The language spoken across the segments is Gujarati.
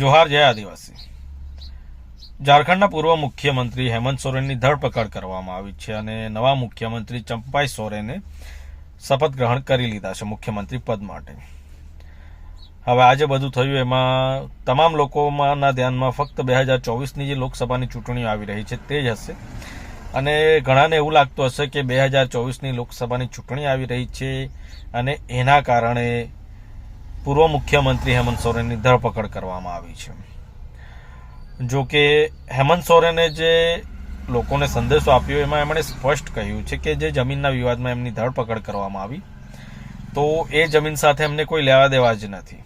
જોહાર જય આદિવાસી. ઝારખંડના પૂર્વ મુખ્યમંત્રી હેમંત સોરેનની ધરપકડ કરવામાં આવી છે અને નવા મુખ્યમંત્રી ચંપાઈ સોરેને શપથ ગ્રહણ કરી લીધા છે મુખ્યમંત્રી પદ માટે. હવે આજે બધું થયું એમાં તમામ લોકોમાંના ધ્યાનમાં ફક્ત બે હજાર ચોવીસની જે લોકસભાની ચૂંટણીઓ આવી રહી છે તે જ હશે. અને ઘણાને એવું લાગતું હશે કે બે હજાર ચોવીસની લોકસભાની ચૂંટણી આવી રહી છે અને એના કારણે પૂર્વ મુખ્યમંત્રી હેમંત સોરેનની ધરપકડ કરવામાં આવી છે. જો કે હેમંત સોરેને જે લોકોને સંદેશો આપ્યો એમાં એમણે સ્પષ્ટ કહ્યું છે કે જે જમીનના વિવાદમાં એમની ધરપકડ કરવામાં આવી, તો એ જમીન સાથે એમને કોઈ લેવા દેવા જ નથી.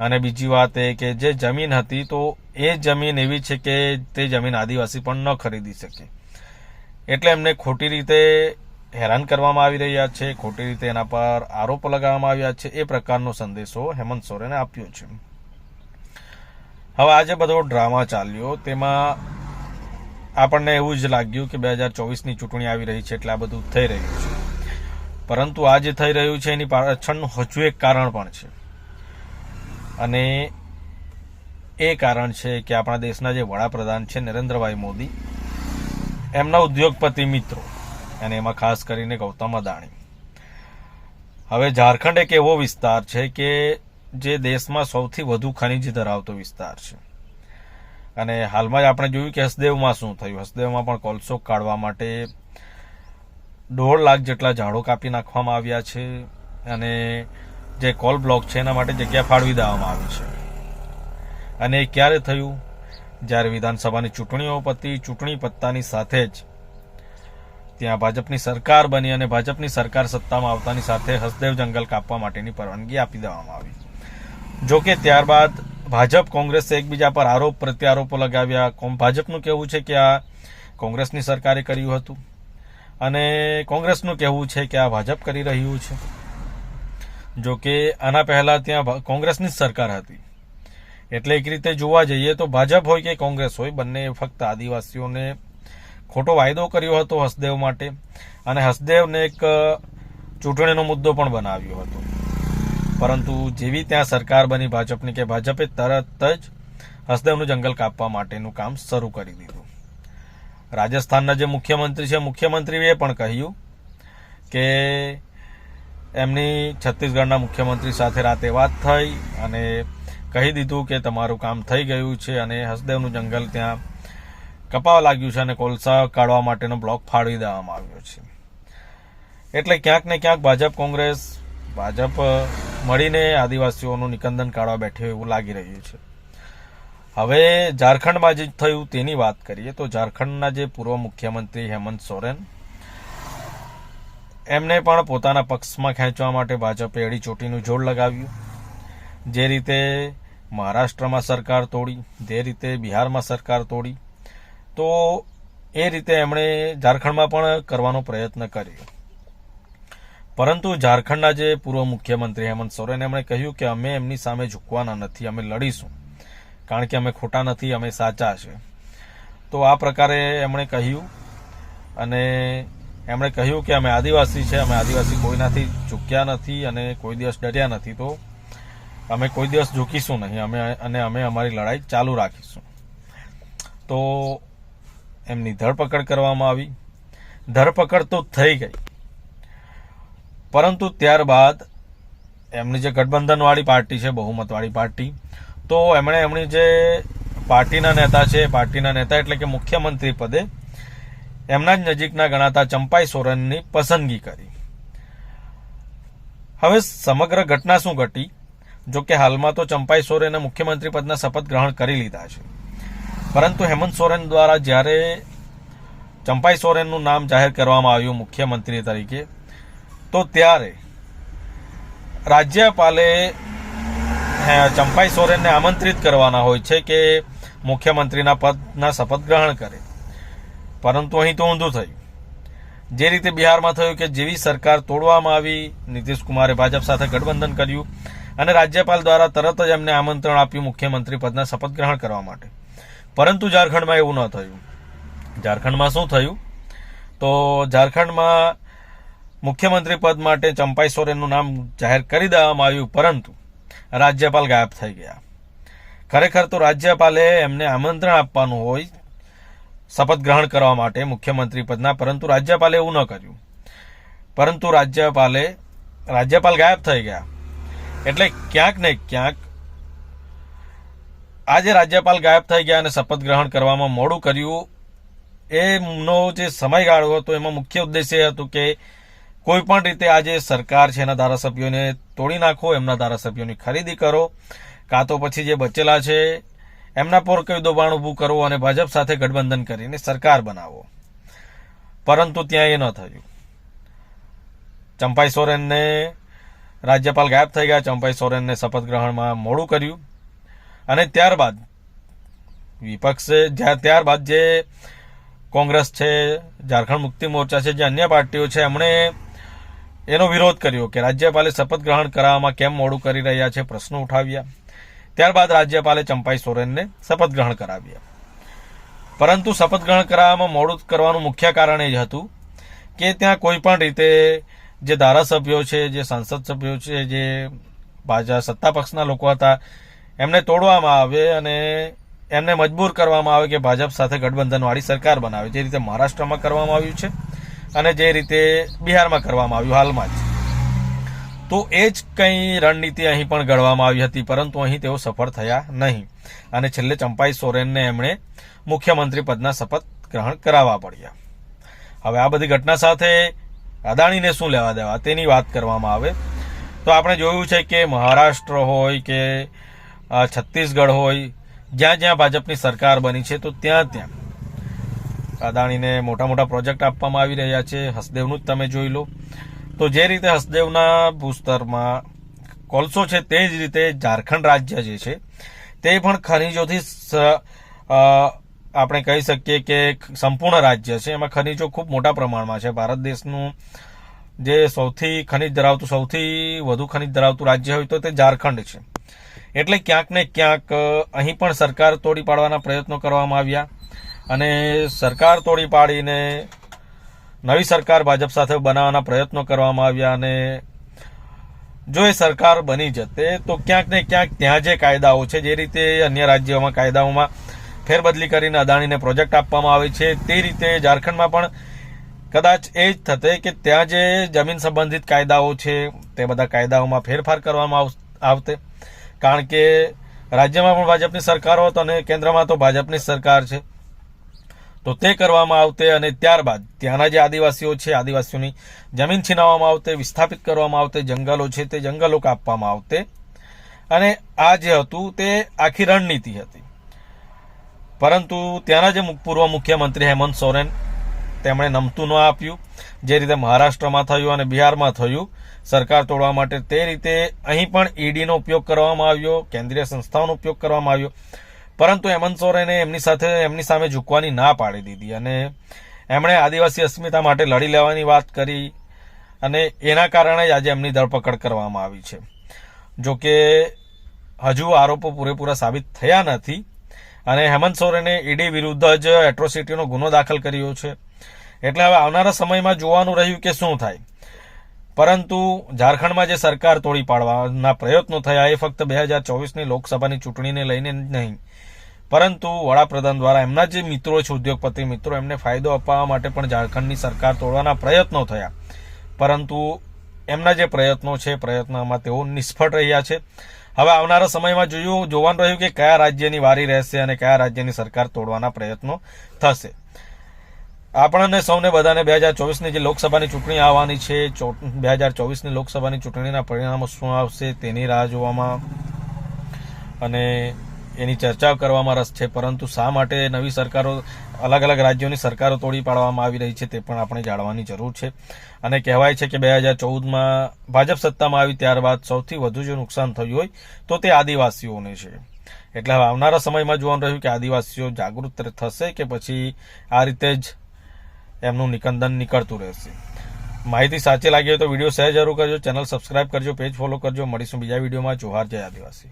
અને બીજી વાત એ કે જે જમીન હતી, તો એ જમીન એવી છે કે તે જમીન આદિવાસી પણ ન ખરીદી શકે. એટલે એમને ખોટી રીતે હેરાન કરવામાં આવી રહ્યા છે, ખોટી રીતે એના પર આરોપ લગાવવામાં આવ્યા છે, એ પ્રકારનો સંદેશો હેમંત સોરેને આપ્યો છે. હવે આજે બધો ડ્રામા ચાલ્યો, તેમાં આપણને એવું જ લાગ્યું કે બે હજાર ચોવીસની ચૂંટણી આવી રહી છે એટલે આ બધું થઈ રહ્યું છે. પરંતુ આ જે થઈ રહ્યું છે એની પાછળનું હજુ એક કારણ પણ છે. અને એ કારણ છે કે આપણા દેશના જે વડાપ્રધાન છે નરેન્દ્રભાઈ મોદી, એમના ઉદ્યોગપતિ મિત્રો અને એમાં ખાસ કરીને ગૌતમ અદાણી. હવે ઝારખંડ એક એવો વિસ્તાર છે કે જે દેશમાં સૌથી વધુ ખનિજ ધરાવતો વિસ્તાર છે. અને હાલમાં જ આપણે જોયું કે હસદેવમાં શું થયું. હસદેવમાં પણ કોલસો કાઢવા માટે દોઢ લાખ જેટલા ઝાડો કાપી નાખવામાં આવ્યા છે અને જે કોલ બ્લોક છે એના માટે જગ્યા ફાળવી દેવામાં આવી છે. અને એ ક્યારે થયું? જ્યારે વિધાનસભાની ચૂંટણીઓ પતી, ચૂંટણી પત્તાની સાથે જ ત્યાં ભાજપની સરકાર બની અને ભાજપની સરકાર સત્તામાં આવતાની સાથે હસદેવ જંગલ કાપવા માટેની પરવાનગી આપી દેવામાં આવી. જો કે ત્યારબાદ ભાજપ કોંગ્રેસે એકબીજા પર આરોપ પ્રત્યારોપો લગાવ્યા. ભાજપનું કહેવું છે કે આ કોંગ્રેસની સરકારે કર્યું હતું. અને કોંગ્રેસનું કહેવું છે કે આ ભાજપ કરી રહ્યું છે. જો કે આના પહેલાં ત્યાં કોંગ્રેસની જ સરકાર હતી. એટલે એક રીતે જોવા જઈએ તો ભાજપ હોય કે કોંગ્રેસ હોય, બંને ફક્ત આદિવાસીઓને ખોટો વાયદો કર્યો હતો હસદેવ માટે અને હસદેવને એક ચૂંટણીનો મુદ્દો પણ બનાવ્યો હતો. પરંતુ જેવી ત્યાં સરકાર બની ભાજપની કે ભાજપે તરત જ હસદેવનું જંગલ કાપવા માટેનું કામ શરૂ કરી દીધું. રાજસ્થાનના જે મુખ્યમંત્રી છે, મુખ્યમંત્રીએ પણ કહ્યું કે એમની છત્તીસગઢના મુખ્યમંત્રી સાથે રાતે વાત થઈ અને કહી દીધું કે તમારું કામ થઈ ગયું છે અને હસદેવનું જંગલ ત્યાં કપાવા લાગ્યું છે અને કોલસા કાઢવા માટેનો બ્લોક ફાળવી દેવામાં આવ્યો છે. એટલે ક્યાંક ને ક્યાંક ભાજપ કોંગ્રેસ, ભાજપ મળીને આદિવાસીઓનું નિકંદન કાઢવા બેઠે એવું લાગી રહ્યું છે. હવે ઝારખંડમાં જે થયું તેની વાત કરીએ તો ઝારખંડના જે પૂર્વ મુખ્યમંત્રી હેમંત સોરેન, એમને પણ પોતાના પક્ષમાં ખેંચવા માટે ભાજપે એડી ચોટીનું જોડ લગાવ્યું. જે રીતે મહારાષ્ટ્રમાં સરકાર તોડી, જે રીતે બિહારમાં સરકાર તોડી તો એ રીતે એમણે ઝારખંડમાં પણ કરવાનો પ્રયત્ન કર્યો. પરંતુ ઝારખંડના જે પૂર્વ મુખ્યમંત્રી હેમંત સોરેન એમણે કહ્યું કે અમે એમની સામે ઝૂકવાના નથી, અમે લડીશું. કારણ કે અમે ખોટા નથી, અમે સાચા છે. તો આ પ્રકારે એમણે કહ્યું અને એમણે કહ્યું કે અમે આદિવાસી છે, અમે આદિવાસી કોઈનાથી ઝૂક્યા નથી અને કોઈ દિવસ ડર્યા નથી. તો અમે કોઈ દિવસ ઝૂકીશું નહીં, અમે અને અમે અમારી લડાઈ ચાલુ રાખીશું. તો એમની ધરપકડ કરવામાં આવી. ધરપકડ તો થઈ ગઈ. પરંતુ ત્યારબાદ એમની જે ગઠબંધનવાળી પાર્ટી છે, બહુમતવાળી પાર્ટી, તો એમણે એમની જે પાર્ટીના નેતા છે, પાર્ટીના નેતા એટલે કે મુખ્યમંત્રી પદે એમના જ નજીકના ગણાતા ચંપાઈ સોરેનની પસંદગી કરી. હવે સમગ્ર ઘટના શું ઘટી? જો કે હાલમાં તો ચંપાઈ સોરેને મુખ્યમંત્રી પદના શપથ ગ્રહણ કરી લીધા છે. પરંતુ હેમંત સોરેન દ્વારા જ્યારે ચંપાઈ સોરેનનું નામ જાહેર કરવામાં આવ્યું મુખ્યમંત્રી તરીકે, તો ત્યારે રાજ્યપાલે ચંપાઈ સોરેનને આમંત્રિત કરવાના હોય છે કે મુખ્યમંત્રીના પદના શપથ ગ્રહણ કરે. પરંતુ અહીં તો ઊંધું થયું. જે રીતે બિહારમાં થયું કે જેવી સરકાર તોડવામાં આવી નીતિશ કુમારે ભાજપ સાથે ગઠબંધન કર્યું અને રાજ્યપાલ દ્વારા તરત જ એમને આમંત્રણ આપ્યું મુખ્યમંત્રી પદના શપથ ગ્રહણ કરવા માટે. પરંતુ ઝારખંડમાં એવું ન થયું. ઝારખંડમાં શું થયું? તો ઝારખંડમાં મુખ્યમંત્રી પદ માટે ચંપાઈ સોરેનનું નામ જાહેર કરી દેવામાં આવ્યું, પરંતુ રાજ્યપાલ ગાયબ થઈ ગયા. ખરેખર તો રાજ્યપાલે એમને આમંત્રણ આપવાનું હોય, શપથ ગ્રહણ કરવા માટે મુખ્યમંત્રી પદના, પરંતુ રાજ્યપાલે એવું ન કર્યું. પરંતુ રાજ્યપાલે, રાજ્યપાલ ગાયબ થઈ ગયા. એટલે ક્યાંક ને ક્યાંક આજે રાજ્યપાલ ગાયબ થઈ ગયા અને શપથ ગ્રહણ કરવામાં મોડું કર્યું. એનો જે સમયગાળો હતો, એમાં મુખ્ય ઉદ્દેશ્ય હતું કે કોઈ પણ રીતે આજે સરકાર છે એના ધારાસભ્યોને તોડી નાખો, એમના ધારાસભ્યોની ખરીદી કરો, કાં તો પછી જે બચેલા છે, એમના પર કોઈ દબાણ ઊભું કરવો અને ભાજપ સાથે ગઠબંધન કરીને સરકાર બનાવો. પરંતુ ત્યાં એ ન થયું. ચંપાઈ સોરેનને રાજ્યપાલ ગાયબ થઈ ગયા, ચંપાઈ સોરેનને શપથ ગ્રહણમાં મોડું કર્યું. અને ત્યારબાદ, વિપક્ષે જ્યાં ત્યારબાદ જે કોંગ્રેસ છે, ઝારખંડ મુક્તિ મોરચા છે, જે અન્ય પાર્ટીઓ છે, એમણે એનો વિરોધ કર્યો કે રાજ્યપાલે શપથ ગ્રહણ કરાવવામાં કેમ મોડું કરી રહ્યા છે, પ્રશ્નો ઉઠાવ્યા. ત્યારબાદ રાજ્યપાલે ચંપાઈ સોરેનને શપથ ગ્રહણ કરાવ્યા. પરંતુ શપથ ગ્રહણ કરાવવામાં મોડું કરવાનું મુખ્ય કારણ એ જ હતું કે ત્યાં કોઈ પણ રીતે જે ધારાસભ્યો છે, જે સંસદ સભ્યો છે, જે ભાજપ સત્તા પક્ષના લોકો હતા એમને તોડવામાં આવે અને એમને મજબૂર કરવામાં આવે કે ભાજપ સાથે ગઠબંધનવાળી સરકાર બનાવે. જે રીતે મહારાષ્ટ્રમાં કરવામાં આવ્યું છે અને જે રીતે બિહારમાં કરવામાં આવ્યું હાલમાં જ. તો એ જ કંઈ રણનીતિ અહીં પણ ઘડવામાં આવી હતી, પરંતુ અહીં તેઓ સફળ થયા નહીં. અને છેલ્લે ચંપાઈ સોરેનને એમણે મુખ્યમંત્રી પદના શપથ ગ્રહણ કરાવવા પડ્યા. હવે આ બધી ઘટના સાથે અદાણીને શું લેવા દેવા? તેની વાત કરવામાં આવે. તો આપણે જોયું છે કે મહારાષ્ટ્ર હોય કે છત્તીસગઢ હોય, જ્યાં જ્યાં ભાજપની સરકાર બની છે, તો ત્યાં ત્યાં. અદાણીને મોટા મોટા પ્રોજેક્ટ આપવામાં આવી રહ્યા છે, હસદેવનું જ તમે જોઈ લો. તો જે રીતે હસદેવના ભૂસ્તરમાં કોલસો છે, તે જ રીતે ઝારખંડ રાજ્ય જે છે, તે પણ ખનીજોથી આપણે કહી શકીએ કે સંપૂર્ણ રાજ્ય છે. એમાં ખનીજો ખૂબ મોટા પ્રમાણમાં છે. ભારત દેશનું જે સૌથી ખનિજ ધરાવતું, સૌથી વધુ ખનિજ ધરાવતું રાજ્ય હોય તો તે ઝારખંડ છે. એટલે ક્યાંક ને ક્યાંક અહીં પણ સરકાર તોડી પાડવાના પ્રયત્નો કરવામાં આવ્યા. અને સરકાર તોડી પાડીને નવી સરકાર ભાજપ સાથે બનાવવાના પ્રયત્નો કરવામાં આવ્યા અને જો એ સરકાર બની જતે, તો ક્યાંક ને ક્યાંક ત્યાં જે કાયદાઓ છે, જે રીતે અન્ય રાજ્યોમાં કાયદાઓમાં ફેરબદલી કરીને અદાણીને પ્રોજેક્ટ આપવામાં આવે છે, તે રીતે ઝારખંડમાં પણ કદાચ એ જ થતે કે ત્યાં જે જમીન સંબંધિત કાયદાઓ છે, તે બધા કાયદાઓમાં ફેરફાર કરવામાં આવ- આવતે. કારણ કે રાજ્યમાં પણ ભાજપની સરકાર હોત અને કેન્દ્રમાં તો ભાજપની સરકાર છે. તો તે કરવામાં આવતે અને ત્યારબાદ ત્યાંના જે આદિવાસીઓ છે, આદિવાસીઓની જમીન છીનાવવામાં આવતે, વિસ્થાપિત કરવામાં આવતે, જંગલો છે તે જંગલો કાપવામાં આવતે. અને આ જે હતું તે આખી રણનીતિ હતી. પરંતુ ત્યાંના જે પૂર્વ મુખ્યમંત્રી હેમંત સોરેન તેમણે નમતું ન આપ્યું. જે રીતે મહારાષ્ટ્રમાં થયું અને બિહારમાં થયું, સરકાર તોડવા માટે તે રીતે અહીં પણ ઈડીનો ઉપયોગ કરવામાં આવ્યો, કેન્દ્રીય સંસ્થાઓનો ઉપયોગ કરવામાં આવ્યો. પરંતુ હેમંત સોરેને એમની સાથે, એમની સામે ઝૂકવાની ના પાડી દીધી અને એમણે આદિવાસી અસ્મિતા માટે લડી લેવાની વાત કરી અને એના કારણે જ આજે એમની ધરપકડ કરવામાં આવી છે. જો કે હજુ આરોપો પૂરેપૂરા સાબિત થયા નથી અને હેમંત સોરેને ઈડી વિરુદ્ધ જ એટ્રોસિટીનો ગુનો દાખલ કર્યો છે. એટલે હવે આવનારા સમયમાં જોવાનું રહ્યું કે શું થાય. પરંતુ ઝારખંડમાં જે સરકાર તોડી પાડવાના પ્રયત્નો થયા એ ફક્ત બે હજાર ચોવીસની લોકસભાની ચૂંટણીને લઈને નહીં. પરંતુ વડાપ્રધાન દ્વારા એમના જે મિત્રો છે, ઉદ્યોગપતિ મિત્રો, એમને ફાયદો અપાવવા માટે પણ ઝારખંડની સરકાર તોડવાના પ્રયત્નો થયા. પરંતુ એમના જે પ્રયત્નો છે, પ્રયત્નોમાં તેઓ નિષ્ફળ રહ્યા છે. હવે આવનારા સમયમાં જોયું, જોવાનું રહ્યું કે કયા રાજ્યની વારી રહેશે અને કયા રાજ્યની સરકાર તોડવાના પ્રયત્નો થશે. આપણને સૌને બધાને બે હજાર ચોવીસની જે લોકસભાની ચૂંટણી આવવાની છે બે હજાર ચોવીસની લોકસભાની ચૂંટણીના પરિણામો શું આવશે તેની રાહ જોવામાં અને એની ચર્ચા કરવામાં રસ છે. પરંતુ શા માટે નવી સરકારો, અલગ અલગ રાજ્યોની સરકારો તોડી પાડવામાં આવી રહી છે તે પણ આપણે જાણવાની જરૂર છે. અને કહેવાય છે કે બે હજાર ચૌદમાં ભાજપ સત્તામાં આવી ત્યારબાદ સૌથી વધુ જો નુકસાન થયું હોય તો તે આદિવાસીઓને છે. એટલે હવે આવનારા સમયમાં જોવાનું રહ્યું કે આદિવાસીઓ જાગૃત થશે કે પછી આ રીતે જ એમનું નિકંદન નીકળતું રહેશે. માહિતી સાચી લાગી હોય તો વીડિયો શેર જરૂર કરજો, ચેનલ સબસ્ક્રાઇબ કરજો, પેજ ફોલો કરજો. મળીશું બીજા વિડીયોમાં. જોહાર જય આદિવાસી.